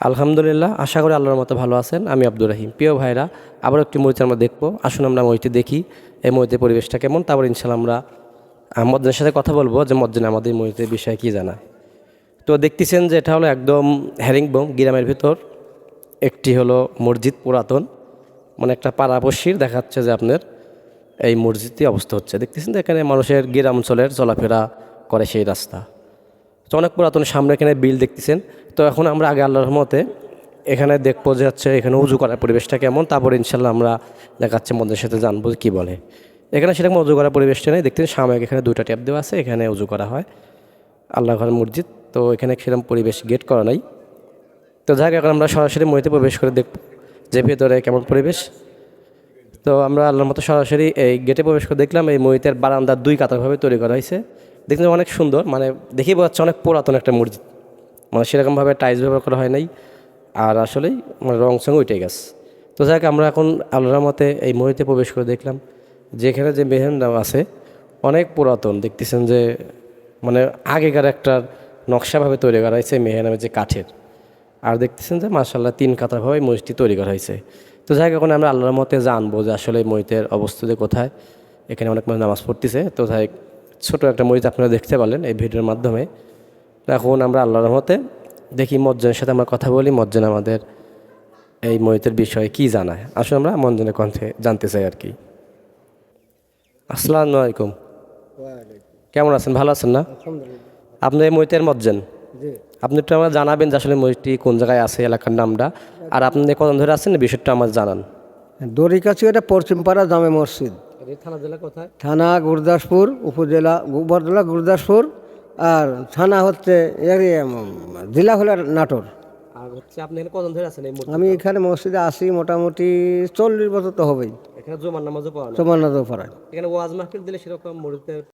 আলহামদুলিল্লাহ আশা করি আল্লাহর মতো ভালো আছেন। আমি আব্দুর রহিম। প্রিয় ভাইরা আবার একটি মসজিদ আমরা দেখব। আসুন আমরা মসজিদে দেখি এই মসজিদের পরিবেশটা কেমন। তারপর ইনশাল্লাহ আমরা আহ, সাথে কথা বলব যে মসজিদ আমাদের মসজিদের বিষয়ে কী জানায় তো দেখতেছেন যে এটা হলো একদম হ্যারিংবোম গ্রামের ভিতর। একটি হলো মসজিদ পুরাতন। মানে একটা পাড়াপড়শির দেখাচ্ছে যে আপনার এই মসজিদটি অবস্থা হচ্ছে। দেখতেছেন যে এখানে মানুষের গ্রাম অঞ্চলের চলাফেরা করে সেই রাস্তা। তো অনেক পুরাতন সামনে এখানে বিল দেখতেছেন। তো এখন আমরা আগে আল্লাহর রহমতে এখানে দেখব যে হচ্ছে এখানে উজু করার পরিবেশটা কেমন। তারপরে ইনশাল্লাহ আমরা দেখাচ্ছে, মন্দিরের সাথে জানব কি বলে। এখানে সেরকম উজু করার পরিবেশটা নেই। দেখতেছেন, সামনে এখানে দুইটা ট্যাপ দেওয়া আছে, এখানে উজু করা হয়। আল্লাহ ঘর মসজিদ। তো এখানে সেরকম পরিবেশ গেট করা নাই। তো যাক এখন আমরা সরাসরি মইতে প্রবেশ করে দেখব যে ভেতরে কেমন পরিবেশ। তো আমরা আল্লাহর মতো সরাসরি এই গেটে প্রবেশ করে দেখলাম, এই মহিতের বারান্দা দুই কাতারভাবে তৈরি করা হয়েছে। দেখলাম অনেক সুন্দর মানে দেখেই বোঝা যাচ্ছে অনেক পুরাতন একটা মসজিদ। মানে সেরকমভাবে টাইলস ব্যবহার করা হয় নাই, আর আসলেই মানে রং সঙ্গে উঠে গেছে। তো যাক আমরা এখন আল্লাহর মতে এই মসজিদে প্রবেশ করে দেখলাম, যেখানে যে মেহেন্দ্র আছে, অনেক পুরাতন। দেখতেছেন যে মানে আগেকার একটা নকশাভাবে তৈরি করা হয়েছে মেহেনামের যে কাঠের। আর দেখতেছেন যে মার্শাল্লাহ তিন কাতারভাবে মসজিদটি তৈরি করা হয়েছে। তো যাই এখন আমরা আল্লাহর মতে জানব যে আসলে মসজিদের অবস্থিত কোথায়। এখানে অনেক মানুষ নামাজ পড়তেছে। তো যাই ছোটো একটা মসজিদ আপনারা দেখতে পারলেন এই ভিডিওর মাধ্যমে। এখন আমরা আল্লাহর মতে দেখি মজ্জনের সাথে আমরা কথা বলি মজ্জন আমাদের এই মসজিদের বিষয়ে কি জানায়। আসলে আমরা মঞ্জনের কণ্ঠে জানতে চাই আর কি। আসসালামু আলাইকুম। কেমন আছেন? ভালো আছেন না? আপনি এই মসজিদের মজ্জেন? আপনি একটু আমরা জানাবেন যে আসলে মসজিদটি কোন জায়গায় আছে এলাকার নামটা। আর আপনি কত ধরে আছেন বিষয়টা আমার জানান। দড়িকাছি এটা পশ্চিমপাড়া জামে মসজিদ। থানা জেলা কোথায়? থানা গুরদাসপুর উপজেলা বরদলা গুরদাসপুর আর থানা হচ্ছে জেলা হলো নাটোর। আর হচ্ছে আপনি এখানে কজন ধরে আছেন আমি এখানে মসজিদে আসি মোটামুটি চল্লিশ বছর তো হবেই। এখানে জোমান নামাজও পড়ানো জোমান নামাজও পড়ায় এখানে ওয়াজ মাহফিল দিলে সেরকম মসজিদের